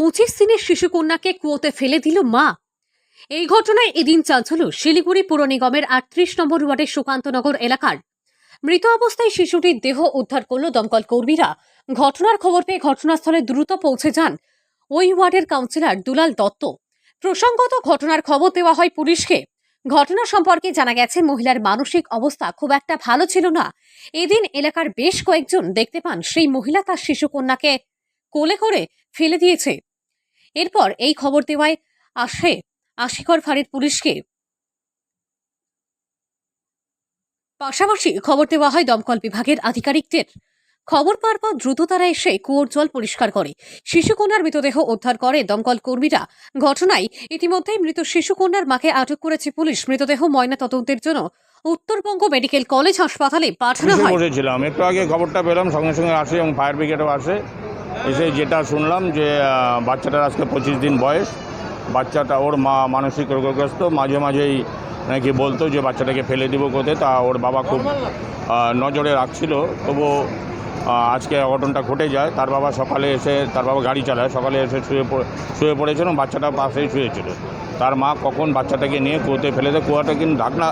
পঁচিশ দিনের শিশুকন্যাকে কুয়োতে ফেলে দিল মা। এই ঘটনায় এদিন চাঞ্চল্য। শিলিগুড়ি পুর নিগমের আটত্রিশ নম্বর ওয়ার্ডের সুকান্তনগর এলাকার মৃত অবস্থায় শিশুটির দেহ উদ্ধার করল দমকল কর্মীরা। ঘটনার খবর পেয়ে ঘটনাস্থলে দ্রুত পৌঁছে যান ওই ওয়ার্ডের কাউন্সিলর দুলাল দত্ত। প্রসঙ্গত ঘটনার খবর দেওয়া হয় পুলিশকে। ঘটনা সম্পর্কে জানা গেছে, মহিলার মানসিক অবস্থা খুব একটা ভালো ছিল না। এদিন এলাকার বেশ কয়েকজন দেখতে পান। সেই মহিলা তার শিশুকন্যাকে কোলে করে ফেলে দিয়েছে। এরপর এই খবর দেওয়ায় আসে আশিকর ফাঁড়ির পুলিশকে। পাশাপাশি খবর দেওয়া হয় দমকল বিভাগের আধিকারিকদের। খবর পাওয়ার পর দ্রুত তারা এসে কুয়োর জল পরিষ্কার করে। শিশুকন্যার মৃতদেহ উদ্ধার করে দমকল কর্মীরা। ঘটনায় ইতিমধ্যেই মৃত শিশুকন্যার মাকে আটক করেছে পুলিশ। মৃতদেহ ময়না তদন্তের জন্য উত্তরবঙ্গ মেডিকেল কলেজ হাসপাতালে পাঠানো হয়। একটু আগে খবরটা পেলাম, সঙ্গে সঙ্গে আসে এবং ফায়ার ব্রিগেডও আসে। এসে যেটা শুনলাম যে বাচ্চাটার আজকে পঁচিশ দিন বয়স। বাচ্চাটা, ওর মা মানসিক রোগগ্রস্ত। মাঝে মাঝেই নাকি বলতো যে, বাচ্চাটাকে ফেলে দিব কোথায়? তা ওর বাবা খুব নজরে রাখছিল। তবু আজকে অঘটনটা ঘটে যায়। তার বাবা সকালে এসে, তার বাবা গাড়ি চালায়, সকালে এসে শুয়ে শুয়ে পড়েছিল বাচ্চাটা পাশেই শুয়েছিল। তার মা কখন বাচ্চাটাকে নিয়ে কুয়োতে ফেলে দেয়? কুয়াটা কিন্তু ঢাকনা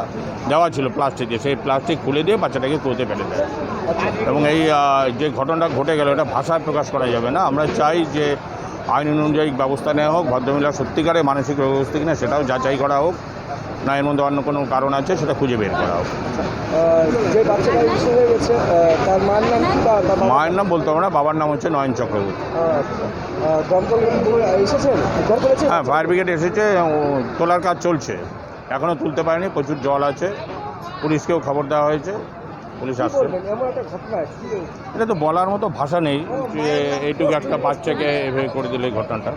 দেওয়া ছিল প্লাস্টিকে, সেই প্লাস্টিক খুলে দিয়ে বাচ্চাটাকে কুয়োতে ফেলে দেয়। এবং এই যে ঘটনাটা ঘটে গেল, এটা ভাষায় প্রকাশ করা যাবে না। আমরা চাই যে আইন অনুযায়ী ব্যবস্থা নেওয়া হোক ভদ্রমহিলা সত্যিকারে মানসিক রোগগ্রস্ত কিনা সেটাও যাচাই করা হোক না এর মধ্যে অন্য কোনো কারণ আছে সেটা খুঁজে বের করা হোক। যে বাচ্চাটা হয়ে গেছে তার মার নাম কি বা তার বাবার- মায়ের নাম বলতে হবে না বাবার নাম হচ্ছে নয়ন চক্রবর্তী। করেছে? হ্যাঁ ফায়ার ব্রিগেড এসেছে তোলার কাজ চলছে। এখনও তুলতে পারেনি প্রচুর জল আছে পুলিশকেও খবর দেওয়া হয়েছে। পুলিশ আসছে। এটা তো বলার মতো ভাষা নেই যে এইটুকু একটা বাচ্চাকে এভাবে করে দিলে এই ঘটনাটা।